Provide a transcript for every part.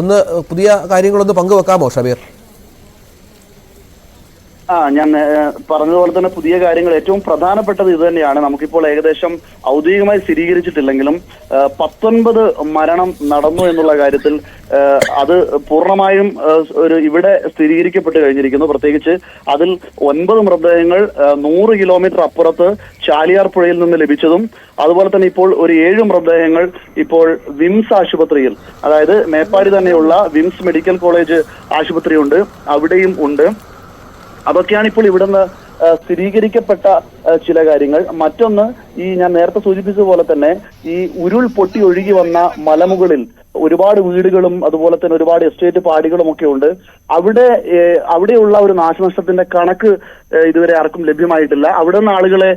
ഒന്ന് പുതിയ കാര്യങ്ങളൊന്ന് പങ്കുവെക്കാമോ ഷബീർ? ആ ഞാൻ പറഞ്ഞതുപോലെ തന്നെ പുതിയ കാര്യങ്ങൾ. ഏറ്റവും പ്രധാനപ്പെട്ടത് ഇത് തന്നെയാണ്. നമുക്കിപ്പോൾ ഏകദേശം ഔദ്യോഗികമായി സ്ഥിരീകരിച്ചിട്ടില്ലെങ്കിലും പത്തൊൻപത് മരണം നടന്നു എന്നുള്ള കാര്യത്തിൽ അത് പൂർണമായും ഒരു ഇവിടെ സ്ഥിരീകരിക്കപ്പെട്ട് കഴിഞ്ഞിരിക്കുന്നു. പ്രത്യേകിച്ച് അതിൽ ഒൻപത് മൃതദേഹങ്ങൾ നൂറ് കിലോമീറ്റർ അപ്പുറത്ത് ചാലിയാർ പുഴയിൽ നിന്ന് ലഭിച്ചതും അതുപോലെ തന്നെ ഇപ്പോൾ ഒരു ഏഴ് മൃതദേഹങ്ങൾ ഇപ്പോൾ വിംസ് ആശുപത്രിയിൽ അതായത് മേപ്പാടി തന്നെയുള്ള വിംസ് മെഡിക്കൽ കോളേജ് ആശുപത്രി ഉണ്ട് അവിടെയും ഉണ്ട്. അതൊക്കെയാണ് ഇപ്പോൾ ഇവിടുന്ന് സ്ഥിരീകരിക്കപ്പെട്ട ചില കാര്യങ്ങൾ. മറ്റൊന്ന് ഈ ഞാൻ നേരത്തെ സൂചിപ്പിച്ചതുപോലെ തന്നെ ഈ ഉരുൾ പൊട്ടി ഒഴുകി വന്ന മലമുകളിൽ ഒരുപാട് വീടുകളും അതുപോലെ തന്നെ ഒരുപാട് എസ്റ്റേറ്റ് പാടികളും ഒക്കെ ഉണ്ട്. അവിടെ അവിടെയുള്ള ഒരു നാശനഷ്ടത്തിന്റെ കണക്ക് ഇതുവരെ ആർക്കും ലഭ്യമായിട്ടില്ല. അവിടെ നിന്ന് ആളുകളെ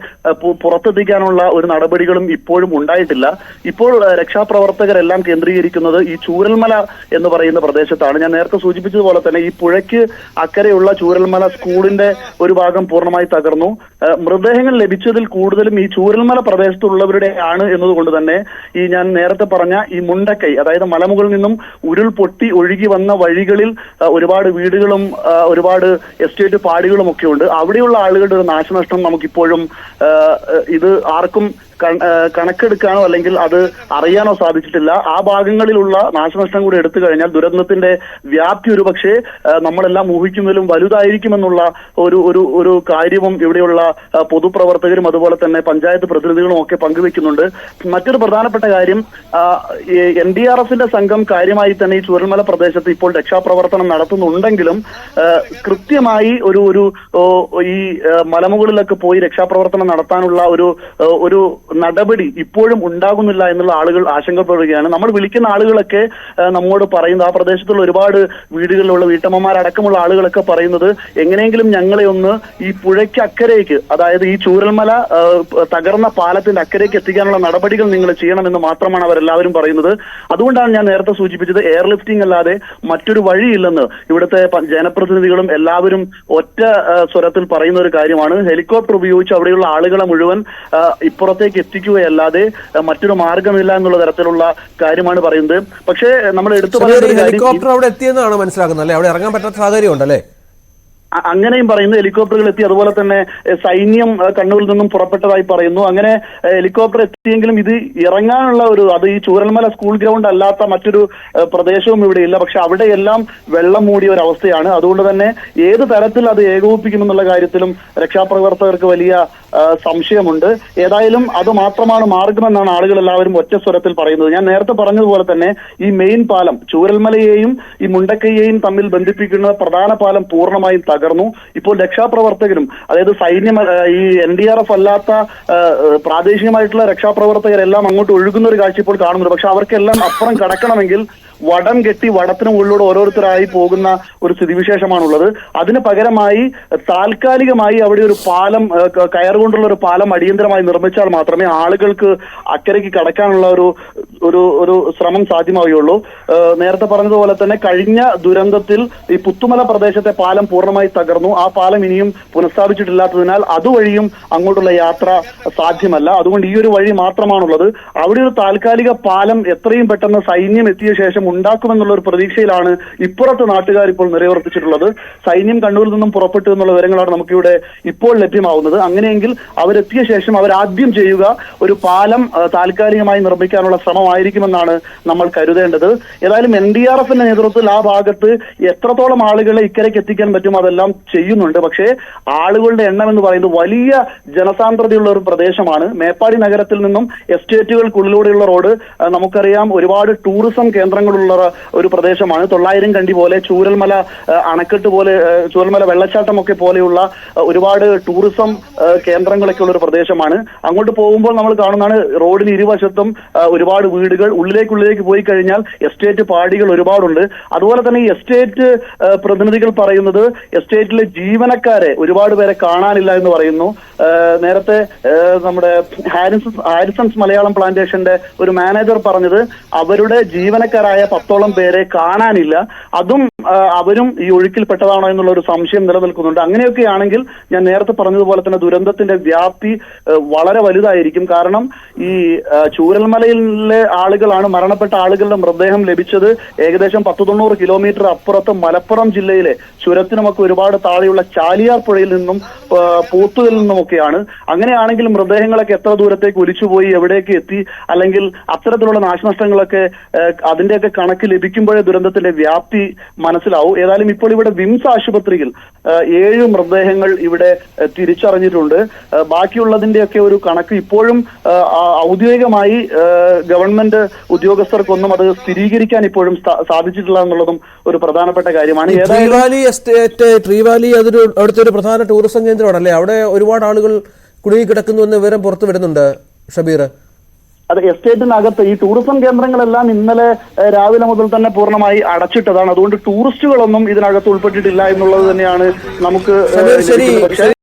പുറത്തെത്തിക്കാനുള്ള ഒരു നടപടികളും ഇപ്പോഴും ഉണ്ടായിട്ടില്ല. ഇപ്പോൾ രക്ഷാപ്രവർത്തകരെല്ലാം കേന്ദ്രീകരിക്കുന്നത് ഈ ചൂരൽമല എന്ന് പറയുന്ന പ്രദേശത്താണ്. ഞാൻ നേരത്തെ സൂചിപ്പിച്ചതുപോലെ തന്നെ ഈ പുഴയ്ക്ക് അക്കരെയുള്ള ചൂരൽമല സ്കൂളിന്റെ ഒരു ഭാഗം പൂർണമായി തകർന്നു. മൃതദേഹങ്ങൾ ലഭിച്ചതിൽ കൂടുതലും ഈ ചൂരൽമല പ്രദേശത്തുള്ളവരുടെ ആണ് എന്നതുകൊണ്ട് തന്നെ ഈ ഞാൻ നേരത്തെ പറഞ്ഞ ഈ മുണ്ടക്കൈ അതായത് മലമുകളിൽ നിന്നും ഉരുൾ പൊട്ടി ഒഴുകി വന്ന വഴികളിൽ ഒരുപാട് വീടുകളും ഒരുപാട് എസ്റ്റേറ്റ് പാടികളും ഒക്കെ ഉണ്ട് അവിടെയുള്ള ആളുകളുടെ ഒരു നാശനഷ്ടം നമുക്കിപ്പോഴും ഇത് ആർക്കും കണക്കെടുക്കാനോ അല്ലെങ്കിൽ അത് അറിയാനോ സാധിച്ചിട്ടില്ല. ആ ഭാഗങ്ങളിലുള്ള നാശനഷ്ടം കൂടി എടുത്തു കഴിഞ്ഞാൽ ദുരന്തത്തിന്റെ വ്യാപ്തി ഒരു പക്ഷേ നമ്മളെല്ലാം ഊഹിക്കുന്നതിലും വലുതായിരിക്കുമെന്നുള്ള ഒരു ഒരു ഒരു കാര്യവും ഇവിടെയുള്ള പൊതുപ്രവർത്തകരും അതുപോലെ തന്നെ പഞ്ചായത്ത് പ്രതിനിധികളും ഒക്കെ പങ്കുവെക്കുന്നുണ്ട്. മറ്റൊരു പ്രധാനപ്പെട്ട കാര്യം എൻ ഡി ആർ എഫിന്റെ സംഘം കാര്യമായി തന്നെ ഈ ചുരൽമല പ്രദേശത്ത് ഇപ്പോൾ രക്ഷാപ്രവർത്തനം നടത്തുന്നുണ്ടെങ്കിലും കൃത്യമായി ഒരു ഒരു ഈ മലമുകളിലൊക്കെ പോയി രക്ഷാപ്രവർത്തനം നടത്താനുള്ള ഒരു ഒരു നടപടി ഇപ്പോഴും ഉണ്ടാകുന്നില്ല എന്നുള്ള ആളുകൾ ആശങ്കപ്പെടുകയാണ്. നമ്മൾ വിളിക്കുന്ന ആളുകളൊക്കെ നമ്മോട് പറയുന്നത് ആ പ്രദേശത്തുള്ള ഒരുപാട് വീടുകളിലുള്ള വീട്ടമ്മമാരടക്കമുള്ള ആളുകളൊക്കെ പറയുന്നത് എങ്ങനെയെങ്കിലും ഞങ്ങളെ ഒന്ന് ഈ പുഴയ്ക്ക് അക്കരയ്ക്ക് അതായത് ഈ ചൂരൽമല തകർന്ന പാലത്തിന്റെ അക്കരയ്ക്ക് എത്തിക്കാനുള്ള നടപടികൾ നിങ്ങൾ ചെയ്യണമെന്ന് മാത്രമാണ് അവരെല്ലാവരും പറയുന്നത്. അതുകൊണ്ടാണ് ഞാൻ നേരത്തെ സൂചിപ്പിച്ചത് എയർലിഫ്റ്റിംഗ് അല്ലാതെ മറ്റൊരു വഴിയില്ലെന്ന് ഇവിടുത്തെ ജനപ്രതിനിധികളും എല്ലാവരും ഒറ്റ സ്വരത്തിൽ പറയുന്ന ഒരു കാര്യമാണ്. ഹെലികോപ്റ്റർ ഉപയോഗിച്ച് അവിടെയുള്ള ആളുകളെ മുഴുവൻ ആ, ഇപ്പുറത്തേക്ക് എത്തിക്കുകയല്ലാതെ മറ്റൊരു മാർഗമില്ല എന്നുള്ള തരത്തിലുള്ള കാര്യമാണ് പറയുന്നത്. പക്ഷേ നമ്മൾ എടുത്തു പറയുന്ന ഹെലികോപ്റ്റർ അവിടെ എത്തിയെന്നാണ് മനസ്സിലാക്കുന്നത് അല്ലേ? അവിടെ ഇറങ്ങാൻ പറ്റാത്ത സാഹചര്യം ഉണ്ടല്ലേ അങ്ങനെയും പറയുന്നു. ഹെലികോപ്റ്ററുകൾ എത്തി അതുപോലെ തന്നെ സൈന്യം കണ്ണൂരിൽ നിന്നും പുറപ്പെട്ടതായി പറയുന്നു. അങ്ങനെ ഹെലികോപ്റ്റർ എത്തിയെങ്കിലും ഇത് ഇറങ്ങാനുള്ള ഒരു അത് ഈ ചൂരൽമല സ്കൂൾ ഗ്രൗണ്ട് അല്ലാത്ത മറ്റൊരു പ്രദേശവും ഇവിടെ ഇല്ല. പക്ഷെ അവിടെയെല്ലാം വെള്ളം മൂടിയ ഒരു അവസ്ഥയാണ്. അതുകൊണ്ട് തന്നെ ഏത് തരത്തിൽ അത് ഏകോപിപ്പിക്കുമെന്നുള്ള കാര്യത്തിലും രക്ഷാപ്രവർത്തകർക്ക് വലിയ സംശയമുണ്ട്. ഏതായാലും അത് മാത്രമാണ് മാർഗമെന്നാണ് ആളുകൾ എല്ലാവരും ഒറ്റ സ്വരത്തിൽ പറയുന്നത്. ഞാൻ നേരത്തെ പറഞ്ഞതുപോലെ തന്നെ ഈ മെയിൻ പാലം ചൂരൽമലയെയും ഈ മുണ്ടക്കയെയും തമ്മിൽ ബന്ധിപ്പിക്കുന്ന പ്രധാന പാലം പൂർണമായും തകർന്നു. ഇപ്പോൾ രക്ഷാപ്രവർത്തകരും അതായത് സൈന്യം ഈ എൻ ഡി ആർ എഫ് അല്ലാത്ത പ്രാദേശികമായിട്ടുള്ള രക്ഷാപ്രവർത്തകരെല്ലാം അങ്ങോട്ട് ഒഴുകുന്ന ഒരു കാഴ്ച ഇപ്പോൾ കാണുന്നുണ്ട്. പക്ഷെ അവർക്കെല്ലാം അപ്പുറം കടക്കണമെങ്കിൽ വടം കെട്ടി വടത്തിന് ഉള്ളിലൂടെ ഓരോരുത്തരായി പോകുന്ന ഒരു സ്ഥിതിവിശേഷമാണുള്ളത്. അതിന് പകരമായി താൽക്കാലികമായി അവിടെ ഒരു പാലം കയറുകൊണ്ടുള്ള ഒരു പാലം അടിയന്തരമായി നിർമ്മിച്ചാൽ മാത്രമേ ആളുകൾക്ക് അക്കരയ്ക്ക് കടക്കാനുള്ള ഒരു ഒരു ഒരു ശ്രമം സാധ്യമാവുകയുള്ളൂ. നേരത്തെ പറഞ്ഞതുപോലെ തന്നെ കഴിഞ്ഞ ദുരന്തത്തിൽ ഈ പുത്തുമല പ്രദേശത്തെ പാലം പൂർണമായി തകർന്നു. ആ പാലം ഇനിയും പുനഃസ്ഥാപിച്ചിട്ടില്ലാത്തതിനാൽ അതുവഴിയും അങ്ങോട്ടുള്ള യാത്ര സാധ്യമല്ല. അതുകൊണ്ട് ഈ ഒരു വഴി മാത്രമാണുള്ളത്. അവിടെ ഒരു താൽക്കാലിക പാലം എത്രയും പെട്ടെന്ന് സൈന്യം എത്തിയ ശേഷം ഉണ്ടാക്കുമെന്നുള്ള ഒരു പ്രതീക്ഷയിലാണ് ഇപ്പുറത്തെ നാട്ടുകാർ ഇപ്പോൾ നിലയുറപ്പിച്ചിട്ടുള്ളത്. സൈന്യം കണ്ണൂരിൽ നിന്നും പുറപ്പെട്ടു എന്നുള്ള വിവരങ്ങളാണ് നമുക്കിവിടെ ഇപ്പോൾ ലഭ്യമാവുന്നത്. അങ്ങനെയെങ്കിൽ അവരെത്തിയ ശേഷം അവരാദ്യം ചെയ്യുക ഒരു പാലം താൽക്കാലികമായി നിർമ്മിക്കാനുള്ള ശ്രമമായിരിക്കുമെന്നാണ് നമ്മൾ കരുതേണ്ടത്. ഏതായാലും എൻ ഡി ആർ എഫിന്റെ നേതൃത്വത്തിൽ ആ ഭാഗത്ത് എത്രത്തോളം ആളുകളെ ഇക്കരയ്ക്ക് എത്തിക്കാൻ പറ്റും അതെല്ലാം ചെയ്യുന്നുണ്ട്. പക്ഷേ ആളുകളുടെ എണ്ണം എന്ന് പറയുന്നത് വലിയ ജനസാന്ദ്രതയുള്ള ഒരു പ്രദേശമാണ്. മേപ്പാടി നഗരത്തിൽ നിന്നും എസ്റ്റേറ്റുകൾക്കുള്ളിലൂടെയുള്ള റോഡ് നമുക്കറിയാം ഒരുപാട് ടൂറിസം കേന്ദ്രങ്ങളുള്ള ഒരു പ്രദേശമാണ്. തൊള്ളായിരം കണ്ടി പോലെ ചൂരൽമല അണക്കെട്ട് പോലെ ചൂരൽമല വെള്ളച്ചാട്ടം ഒക്കെ പോലെയുള്ള ഒരുപാട് ടൂറിസം കേന്ദ്രങ്ങളൊക്കെ ഉള്ള ഒരു പ്രദേശമാണ്. അങ്ങോട്ട് പോകുമ്പോൾ നമ്മൾ കാണുന്നതാണ് റോഡിന് ഇരുവശത്തും ഒരുപാട് വീടുകൾ. ഉള്ളിലേക്കുള്ളിലേക്ക് പോയി കഴിഞ്ഞാൽ എസ്റ്റേറ്റ് പാടികൾ ഒരുപാടുണ്ട്. അതുപോലെ തന്നെ ഈ എസ്റ്റേറ്റ് പ്രതിനിധികൾ പറയുന്നത് എസ്റ്റേറ്റിലെ ജീവനക്കാരെ ഒരുപാട് പേരെ കാണാനില്ല എന്ന് പറയുന്നു. നേരത്തെ നമ്മുടെ ഹാരിസൺസ് ഹാരിസൺസ് മലയാളം പ്ലാന്റേഷന്റെ ഒരു മാനേജർ പറഞ്ഞത് അവരുടെ ജീവനക്കാരായ പത്തോളം പേരെ കാണാനില്ല. അതും അവരും ഈ ഒഴുക്കിൽപ്പെട്ടതാണോ എന്നുള്ള ഒരു സംശയം നിലനിൽക്കുന്നുണ്ട്. അങ്ങനെയൊക്കെയാണെങ്കിൽ ഞാൻ നേരത്തെ പറഞ്ഞതുപോലെ തന്നെ ദുരന്തത്തിന്റെ വ്യാപ്തി വളരെ വലുതായിരിക്കും. കാരണം ഈ ചൂരൽമലയിലെ ആളുകളാണ് മരണപ്പെട്ട ആളുകളുടെ മൃതദേഹം ലഭിച്ചത് ഏകദേശം പത്ത് തൊണ്ണൂറ് കിലോമീറ്റർ അപ്പുറത്ത് മലപ്പുറം ജില്ലയിലെ ചുരത്തിനുമൊക്കെ ഒരുപാട് താഴെയുള്ള ചാലിയാർ പുഴയിൽ നിന്നും പൂത്തുകളിൽ നിന്നുമൊക്കെയാണ്. അങ്ങനെയാണെങ്കിൽ മൃതദേഹങ്ങളൊക്കെ എത്ര ദൂരത്തേക്ക് ഒലിച്ചുപോയി എവിടേക്ക് എത്തി അല്ലെങ്കിൽ അത്തരത്തിലുള്ള നാശനഷ്ടങ്ങളൊക്കെ അതിന്റെയൊക്കെ കണക്ക് ലഭിക്കുമ്പോഴേ ദുരന്തത്തിന്റെ വ്യാപ്തി മനസ്സിലാവും. ഏതായാലും ഇപ്പോൾ ഇവിടെ വിംസ് ആശുപത്രിയിൽ ഏഴ് മൃതദേഹങ്ങൾ ഇവിടെ തിരിച്ചറിഞ്ഞിട്ടുണ്ട്. ബാക്കിയുള്ളതിന്റെ ബാക്കിയുള്ളതിന്റെയൊക്കെ ഒരു കണക്ക് ഇപ്പോഴും ഔദ്യോഗികമായി ഗവൺമെന്റ് ഉദ്യോഗസ്ഥർക്കൊന്നും അത് സ്ഥിരീകരിക്കാൻ ഇപ്പോഴും സാധിച്ചിട്ടില്ല എന്നുള്ളതും ഒരു പ്രധാനപ്പെട്ട കാര്യമാണ്. ട്രീവാലി ഏതായാലും എസ്റ്റേറ്റ് ട്രീ അതൊരു അവിടുത്തെ ഒരു പ്രധാന ടൂറിസം കേന്ദ്രമാണല്ലേ അവിടെ ഒരുപാട് ആളുകൾ കുടുങ്ങി കിടക്കുന്നു എന്ന വിവരം പുറത്തു വിടുന്നുണ്ട് ഷബീർ. അത് എസ്റ്റേറ്റിനകത്ത് ഈ ടൂറിസം കേന്ദ്രങ്ങളെല്ലാം ഇന്നലെ രാവിലെ മുതൽ തന്നെ പൂർണമായി അടച്ചിട്ടതാണ്. അതുകൊണ്ട് ടൂറിസ്റ്റുകളൊന്നും ഇതിനകത്ത് ഉൾപ്പെട്ടിട്ടില്ല എന്നുള്ളത് തന്നെയാണ് നമുക്ക് ശരി.